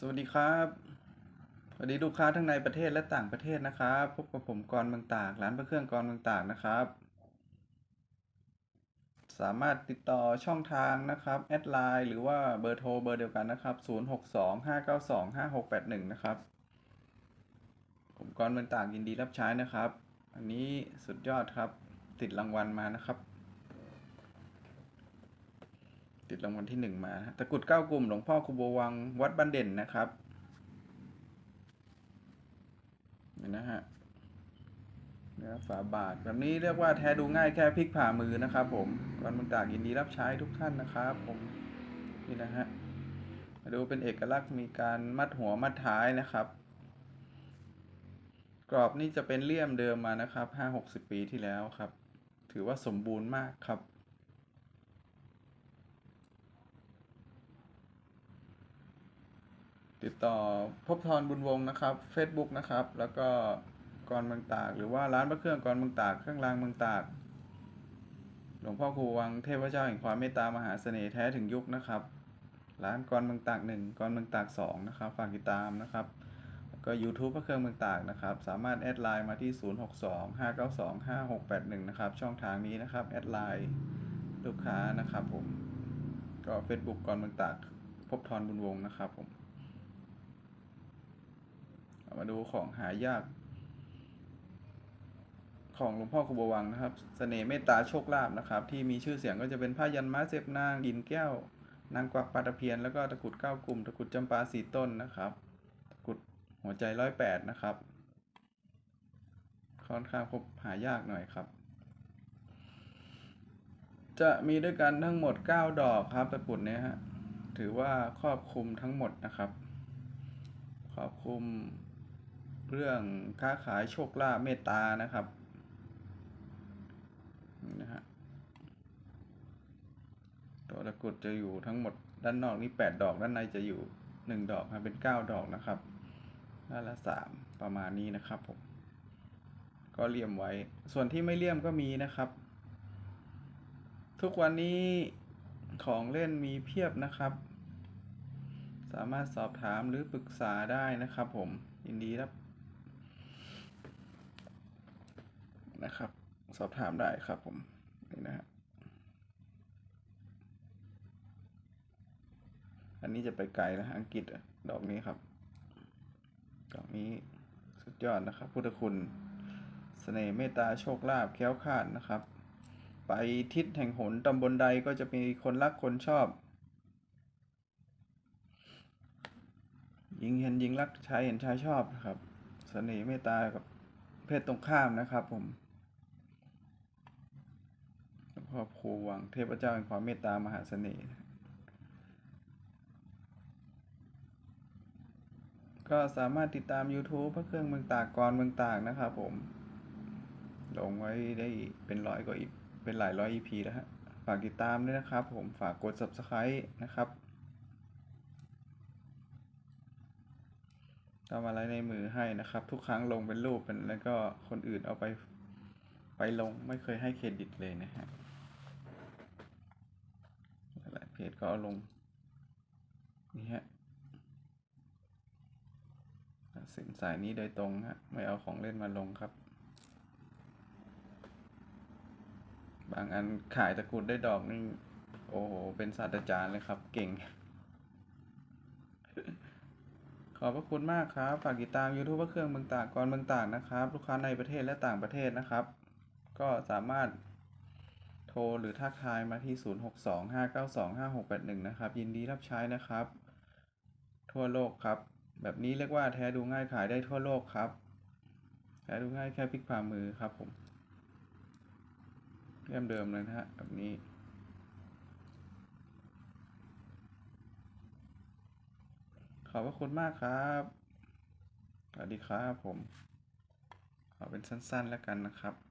สวัสดีครับสวัสดีลูกค้าทั้งในประเทศและต่างประเทศนะครับพบกับผมกรณ์เมืองตากร้านพระเครื่องกรณ์เมืองตากนะครับ สามารถติดต่อช่องทางนะครับแอดไลน์หรือว่าเบอร์โทรเบอร์เดียวกันนะครับ 0625925681 นะครับ ผมกรณ์เมืองตากยินดีรับใช้นะครับ อันนี้สุดยอดครับ ติดรางวัลมานะครับ ติดรางวัลที่หนึ่งมาตะกรุดเก้ากลุ่มหลวงพ่อคูโบวังวัดบ้านเด่นนะครับนี่นะฮะเนื้อฝาบาทแบบนี้เรียกว่าแท้ดูง่ายแค่พลิกผ่ามือนะครับ ผมก่อนมึงตากยินดีรับใช้ทุกท่านนะครับ ผมนี่นะฮะมาดูเป็นเอกลักษณ์มีการมัดหัวมัดท้ายนะครับ กรอบนี่จะเป็นเลี่ยมเดิมมานะครับห้าหกสิบปีที่แล้วครับ ถือว่าสมบูรณ์มากครับ ติดต่อพบทรบุญวงศ์นะครับ Facebook นะครับ แล้วก็กรเมืองตาก หรือว่าร้านพระเครื่องกรเมืองตากเครื่องรางเมืองตาก หลวงพ่อครูวังเทพเจ้าแห่งความเมตตามหาเสน่ห์แท้ถึงยุคนะครับ ร้านกรเมืองตากหนึ่งกรเมืองตากสองนะครับ ฝากติดตามนะครับแล้วก็ YouTube พระเครื่องเมืองตากนะครับ สามารถแอดไลน์มาที่ 0625925681 นะครับ ช่องทางนี้นะครับแอดไลน์ลูกค้านะครับผมก็ Facebook กรเมืองตากพบทรบุญวงศ์นะครับผม ดูของหายาก ของหลวงพ่อครูบวังนะครับเสน่ห์เมตตาโชคลาภนะครับ ที่มีชื่อเสียงก็จะเป็นผ้ายันม้าเสพนางดินแก้ว นางกวักปลาตะเพียนแล้วก็ตะกุดเก้ากลุ่มตะกุดจำปาสีต้นนะครับตะกุดหัวใจร้อยแปดนะครับ ค่อนข้างพบหายากหน่อยครับจะมีด้วยกันทั้งหมด 9 ดอกครับตะกุดเนี้ยฮะถือว่าครอบคลุมทั้งหมดนะครับ ครอบคลุม เรื่องค้าขายโชคลาภเมตตานะครับนะฮะตัวตะกรุดจะอยู่ทั้งหมดด้านนอกนี่แปดดอกด้านในจะอยู่หนึ่งดอกครับเป็นเก้าดอกนะครับด้านละสามประมาณนี้นะครับผมก็เลี่ยมไว้ ส่วนที่ไม่เลี่ยมก็มีนะครับ ทุกวันนี้ของเล่นมีเพียบนะครับ สามารถสอบถามหรือปรึกษาได้นะครับผมยินดีรับ นะครับ สอบถามได้ครับผมนี่นะฮะอันนี้จะไปไกลแล้วฮะอังกฤษดอกนี้ครับ ดอกนี้สุดยอดนะครับ พุทธคุณเสน่ห์เมตตาโชคลาภแค้วคาดนะครับ ไปทิศแห่งหนตำบลใดก็จะมีคนรักคนชอบหญิงเห็นหญิงรักชายเห็นชายชอบนะครับเสน่ห์เมตตากับเพศตรงข้ามนะครับผม พ่อครูวัง เทพเจ้าแห่งความเมตตามหาเสน่ห์ก็สามารถติดตาม YouTube พระเครื่องเมืองตากกรเมืองตากนะครับผม ลงไว้ได้เป็นร้อยกว่าอีเป็นหลายร้อย EP แล้วฮะ ฝากติดตามด้วยนะครับผม ฝากกด Subscribe นะครับทำอะไรในมือให้นะครับ ทุกครั้งลงเป็นรูปเป็นแล้วก็คนอื่นเอาไปไปลงไม่เคยให้เครดิตเลยนะฮะ จก็เอาลง นี่ฮะสินสายนี้โดยตรงฮะ ไม่เอาของเล่นมาลงครับ บางอันขายตะกรุดได้ดอกนี่โอ้โห เป็นศาสตราจารย์เลยครับ เก่ง ขอบพระคุณมากครับ ฝากติดตาม YouTube พระเครื่องเมืองตากกรเมืองตากนะครับ ลูกค้าในประเทศและต่างประเทศนะครับ ก็สามารถ ร หรือทักทายมาที่ 0625925681 นะครับ ยินดีรับใช้นะครับ ทั่วโลกครับ แบบนี้เรียกว่าแท้ดูง่ายขายได้ทั่วโลกครับ แท้ดูง่ายแค่พลิกฝ่ามือครับผมเริ่มเดิมเลยนะฮะแบบนี้ขอบพระคุณมากครับ สวัสดีครับผม ขอเป็นสั้นๆแล้วกันนะครับ